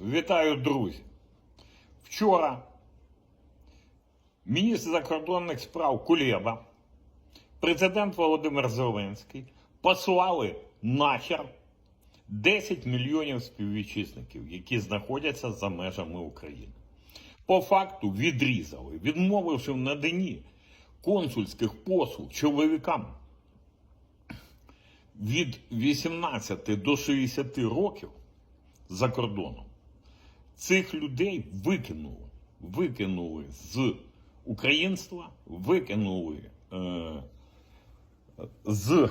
Вітаю, друзі. Вчора міністр закордонних справ Кулєба, президент Володимир Зеленський послали нахер 10 мільйонів співвітчизників, які знаходяться за межами України. По факту відрізали, відмовивши в наданні консульських послуг чоловікам від 18 до 60 років за кордоном. Цих людей викинули. Викинули з українства, викинули е, з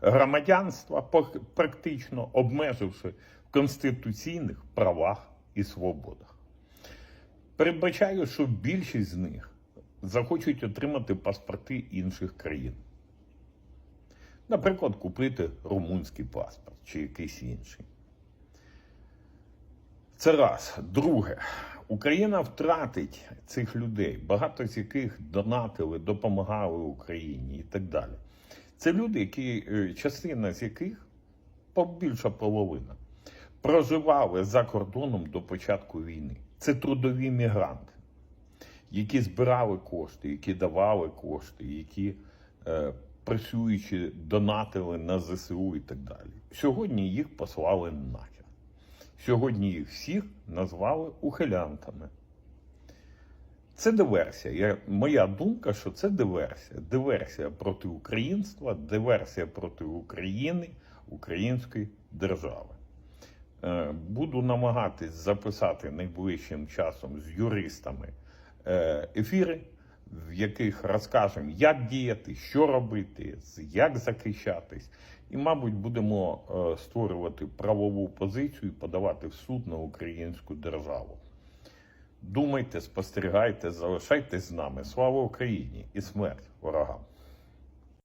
громадянства, практично обмеживши в конституційних правах і свободах. Передбачаю, що більшість з них захочуть отримати паспорти інших країн. Наприклад, купити румунський паспорт чи якийсь інший. Це раз. Друге, Україна втратить цих людей, багато з яких донатили, допомагали Україні і так далі. Це люди, які, е, частина з яких, більша половина, проживали за кордоном до початку війни. Це трудові мігранти, які збирали кошти, які давали кошти, які е, працюючи донатили на ЗСУ і так далі. Сьогодні їх послали нахер. Сьогодні їх всіх назвали ухилянтами. Це диверсія. Я, моя думка, що це диверсія. Диверсія проти українства, диверсія проти України, української держави. Е, Буду намагатись записати найближчим часом з юристами е, ефіри, в яких розкажемо, як діяти, що робити, як захищатись. І, мабуть, будемо е, створювати правову позицію і подавати в суд на українську державу. Думайте, спостерігайте, залишайтесь з нами. Слава Україні і смерть ворогам!